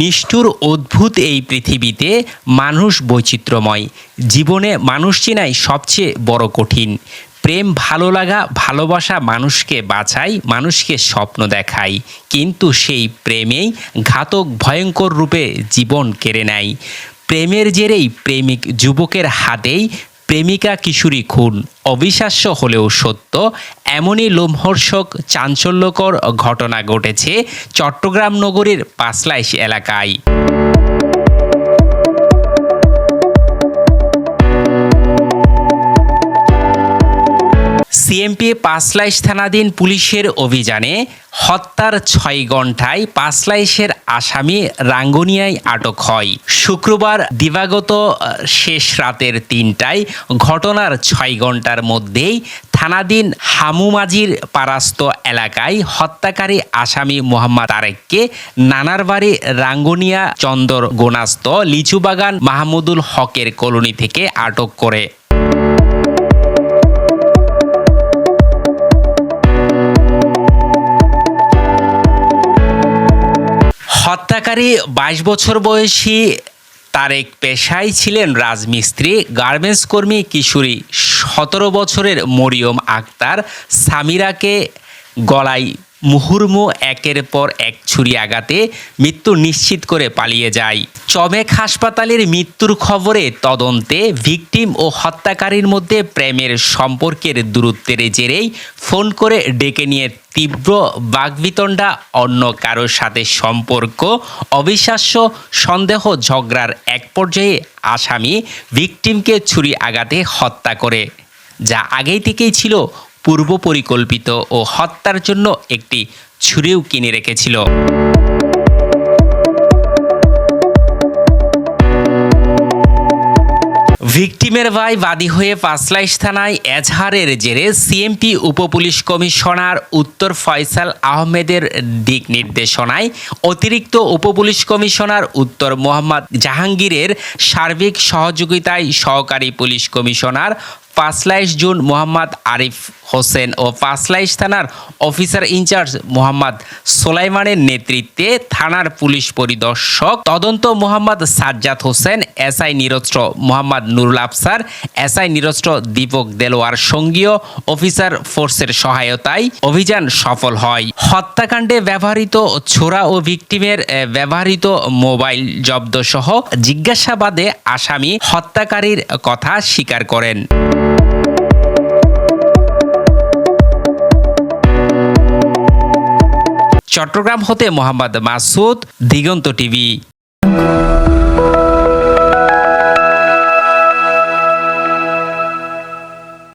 নিষ্ঠুর, অদ্ভুত এই পৃথিবীতে মানুষ বৈচিত্র্যময়। জীবনে মানুষ চেনাই সবচেয়ে বড় কঠিন। প্রেম ভালো লাগা, ভালোবাসা মানুষকে বাঁচায় মানুষকে স্বপ্ন দেখায় কিন্তু সেই প্রেমেই ঘাতক, ভয়ঙ্কর রূপে জীবন কেড়ে নেয়। প্রেমের জেরেই প্রেমিক যুবকের হাতেই প্রেমিকা কিশোরী খুন। অবিশ্বাস্য হলেও সত্য, এমনই লোমহর্ষক, চাঞ্চল্যকর ঘটনা ঘটেছে চট্টগ্রাম নগরীর পাঁচলাইশ এলাকায়। সিএমপি পাঁচলাইশ থানাধীন পুলিশের অভিযানে হত্যার ছয় ঘন্টায় পাঁচলাইশের আসামি রাঙ্গুনিয়ায় আটক হয়। শুক্রবার দিবাগত শেষ রাতের তিনটায় ঘটনার ছয় ঘণ্টার মধ্যেই থানাধীন হামুমাজির পারাস্ত এলাকায় হত্যাকারী আসামি মোহাম্মদ তারেককে নানার বাড়ি রাঙ্গুনিয়া চন্দর গোনাস্ত লিচুবাগান মাহমুদুল হকের কলোনি থেকে আটক করে। হত্যাকারী বাইশ বছর বয়সী তারেক পেশায় ছিলেন রাজমিস্ত্রি, গার্মেন্টস কর্মী কিশোরী। সতেরো বছরের মরিয়ম আক্তার সামিরাকে গলায় মুহুর্মু একের পর এক ছুরি আঘাতে মৃত্যু নিশ্চিত করে পালিয়ে যায়। চমেক হাসপাতালের মৃত্যুর খবরে তদন্তে ভিকটিম ও হত্যাকারীর মধ্যে প্রেমের সম্পর্কের দূরত্বের জেরেই ফোন করে ডেকে নিয়ে তীব্র বাগবিতণ্ডা, অন্য কারোর সাথে সম্পর্ক, অবিশ্বাস্য সন্দেহ ঝগড়ার এক পর্যায়ে আসামি ভিকটিমকে ছুরি আঘাতে হত্যা করে। যা আগেই থেকেই ছিল পূর্ব পরিকল্পিত ও হত্যার জন্য একটি ছুরিও কিনে রেখেছিল। ভিকটিমের ভাই বাদী হয়ে পাঁচলাইশ থানায় এজহারের জেরে সিএমপি উপপুলিশ কমিশনার উত্তর ফয়সাল আহমেদের দিক নির্দেশনায় অতিরিক্ত উপপুলিশ কমিশনার উত্তর মোহাম্মদ জাহাঙ্গীরের সার্বিক সহযোগিতায় সহকারী police commissioner Panchlaish zone Mohammad Arif Hossain ও পাঁচলাইশ থানার অফিসার ইনচার্জ মোহাম্মদ সোলাইমানের নেতৃত্বে থানার পুলিশ পরিদর্শক তদন্ত মোহাম্মদ সাজ্জাদ হোসেন, এসআই নিরস্ত্র মোহাম্মদ নুরুল আফসার, এসআই নিরস্ত্র দীপক দেলোয়ার সঙ্গীয় অফিসার ফোর্সের সহায়তায় অভিযান সফল হয়। হত্যাকাণ্ডে ব্যবহৃত ছোড়া ও ভিকটিমের ব্যবহৃত মোবাইল জব্দ সহ জিজ্ঞাসাবাদে আসামি হত্যাকারীর কথা স্বীকার করেন। চট্টগ্রাম হতে মোহাম্মদ মাসুদ দিগন্ত টিভি।